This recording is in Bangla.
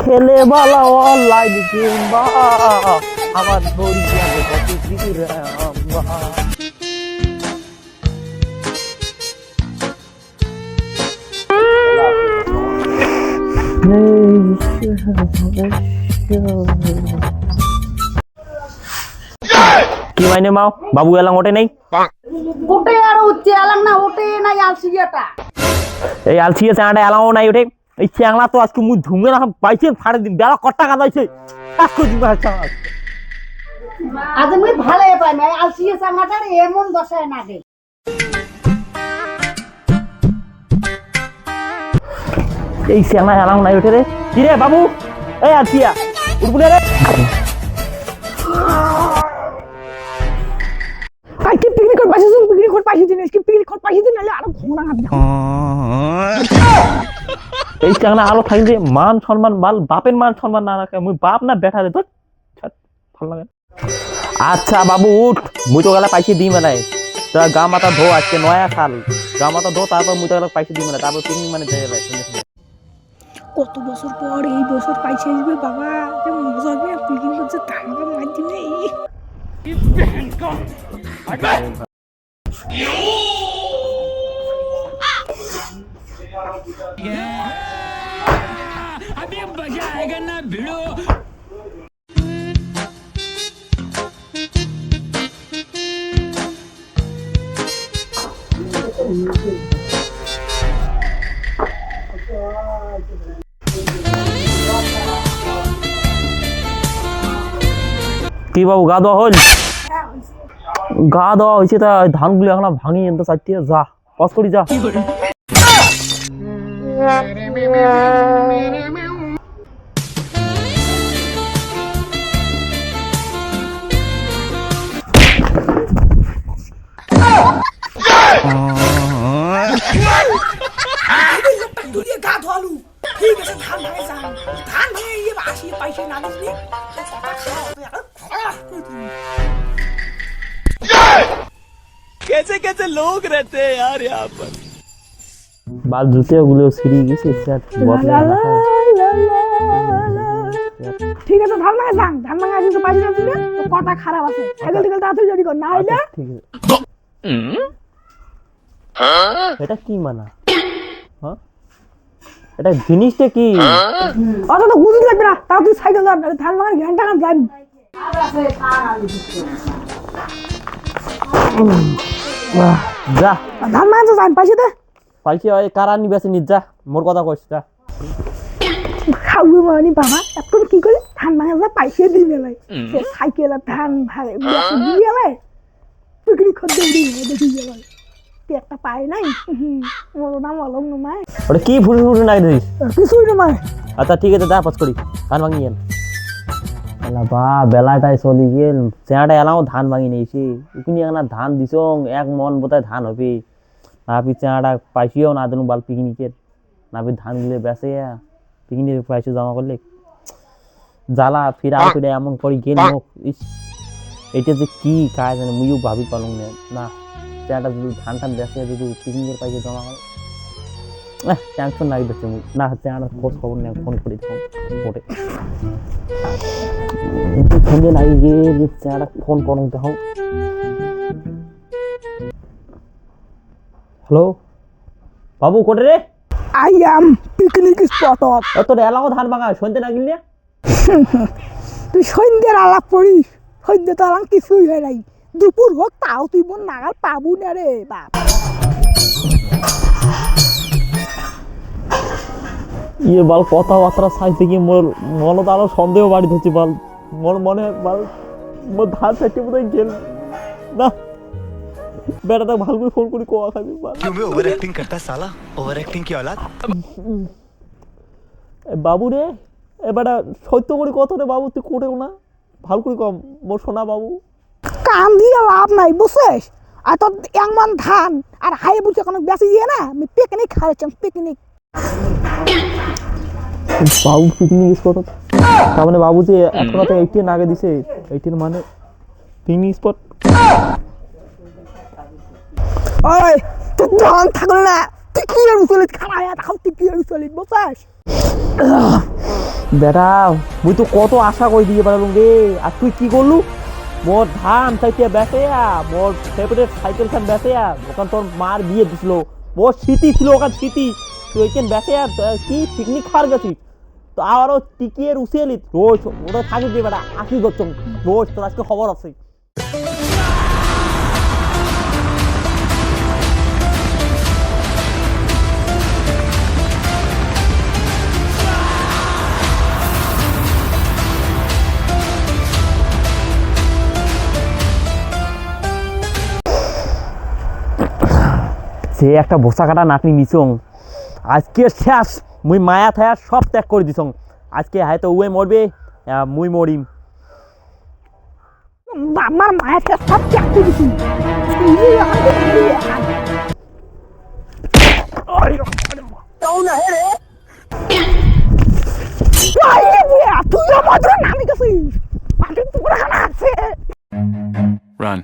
খেলে বলা অনলাইন কিংবা আমার যাবে কত দূরে আমরা মাইনে মাও বাবু এলাম ওটে নেই। ওটে আর উঠছে এলাম না ওটে না আলসিয়াটা। এই আলসিয়ে চ্যাংড়া এলাও নাই ওটে এই চ্যাংড়া তো আজকে মুই ধুমে না পাইছে ফাড়ে দিন বেলা কটা কাদাইছে এক করে দিন আজ আমি ভালো পাই না আলসিয়া চাঙ্গাটার এমন দশায় না দে। এই চ্যাংড়া এলাও নাই ওটে রে। কি রে বাবু? এই আলসিয়া উঠবুলে রে। দিন আজকে পিকনিক করে পাইছিস দিন নাহলে আরও ঘোড়া হাত এই চ্যাংড়া আলো থাকলে মান সম্মান মাল বাপের মান সম্মান না রাখে মুই বাপ না বেটা রে তোর ছাড়, ভালো লাগে আচ্ছা বাবু উঠ। মুই তো গেলে পাইছি দিই মেলায় তা গা মাথা ধো আজকে নয়া খাল গা মাথা ধো তারপর মুই তো গেলে পাইছি দিই মেলায় তারপর পিকনিক মানে যাই সঙ্গে। কত বছর পর এই বছর পাইছে আসবে বাবা। যে মজা হবে পিকনিক করছে ধানটা মারছি না। এই কি বাবু গা দেওয়া হল গা দেওয়া হয়েছে, তা ধানগুলো এখন ভাঙি এনতে চাইতে যা পজ করি, যা। ঠিক আছে, ধান ভাঙে যান ধান ভাঙে ইয়ে আসি পাইছে না। দিস নি বাল জুতে ওগুলো সিঁড়ি গেছে স্যার না ঠিক আছে ধান ভাঙে যান ধান ভাঙে আসি তো পাইছে না দিলে তো কথা খারাপ আছে এগুলো টিকল তাড়াতাড়ি রেডি কর না হইলে এটা কি মানা হ্যাঁ এটা জিনিসটা কি অত তো বুঝতে লাগবে না তাড়াতাড়ি সাইকেল যান ধান ভাঙার ঘণ্টা খান যান বাহ, যা। ধান ভাঙে যান পাইছে দে পাইছি ওই কারা নিবে আছে নিজ যা। মোর কথা কইছ যা। খাওয়াবে মানে বাবা। এখন কি করে ধান ভাঙা যা পাইছে দিই বেলায় সাইকেল আর ধান বেসে দিয়ে পিকনিক খদ্দ উড়ি গেলে দেখি গেলায় একটা পায় নাই। মোর নাম অলম নমায় ওটা কি ফুটে ফুটে নাই দিস কিছুই নমায় আচ্ছা ঠিক আছে যা পাস করি ধান ভাঙি এলা বা বেলাটাই চলি গেল। চেয়াটা এলাও ধান ভাঙি নিয়েছি উকুনি এখানে ধান দিছ, এক মন বোধহয় ধান হবে। নাপি চেয়াটা পাইছিও না দিন বাল পিকনিকের নাপি ধানগুলো বেসে পিকনিক পাইছি জমা করলে জ্বালা ফিরে ফিরে এমন করি গেল ইস এটা যে কি কাজ মুইও ভাবি পালং না। চেয়াটা যদি ধান টান বেসে যদি পিকনিকের পাইছে জমা করে টেনশন নাই দিচ্ছে না চেয়াটা খোঁজ খবর নেই ফোন করি ওটে ফোন লাগে গিয়ে যে চেয়াটা ফোন করুন তখন হ্যালো বাবু কোটে রে? আই অ্যাম পিকনিক স্পটত ও তোর এলাও ধান ভাঙা শুনতে না গিলে তুই সন্ধ্যের আলাপ করিস। সন্ধ্যে তো আলাম কিছুই হয় নাই। দুপুর হোক তাও তুই মন নাগাল পাবু না রে বাপ। ইয়ে বাল কথাবার্তা সাইতে গিয়ে মোর মনে তো আরও সন্দেহ বাড়ি ধরছে বাল। মোর মনে বাল মোর ধার চারটি বোধ গেল না। বেড়াটা ভালো করে ফোন করি কোয়া খাবি বাল। তুমি ওভার অ্যাক্টিং করতা সালা ওভার অ্যাক্টিং কি হলা এ বাবু রে এ এবারে সত্য করে কত রে বাবু তুই কোটেও না। ভালো করে কম মোর সোনা বাবু। কান দিয়ে লাভ নাই বুঝছিস? আর তোর এমন ধান আর হাই বুঝে কোনো বেশি দিয়ে না আমি পিকনিক খাওয়াচ্ছিলাম পিকনিক বাবু পিকনিক স্পট তার মানে বাবু যে একটা কথা এইটিন আগে দিছে। এইটিন মানে পিকনিক স্পট ওই তুই ধান থাকলে না? তুই কি আর উচলে খানা দেখাও তুই কি আর উচলে বসাস বেটা মুই তো কত আশা করে দিয়ে পারলাম রে। আর তুই কি করলু? মোর ধান চাইতে বেসে মোর ফেভারিট সাইকেল খান বেসে ওখান তোর মার বিয়ে দিছিল। মোর স্মৃতি ছিল ওখান স্মৃতি। তুই ওইখান বেসে কি পিকনিক খাওয়ার গেছিস তো আবারও টিকিয়ে উসিয়েলি রোজ ওটা থাকি যে বেটা আসি করছ রোজ তোর আজকে খবর আছে। সে একটা বসা কাটা নাতনি নিছং আজকে শেষ। মুই মায়া থায়া সব ত্যাগ করে দিছং। আজকে হয়তো উয়ে মরবে মুই মরিম। আমার মায়ের কাছে সব ত্যাগ করে দিছি। Run.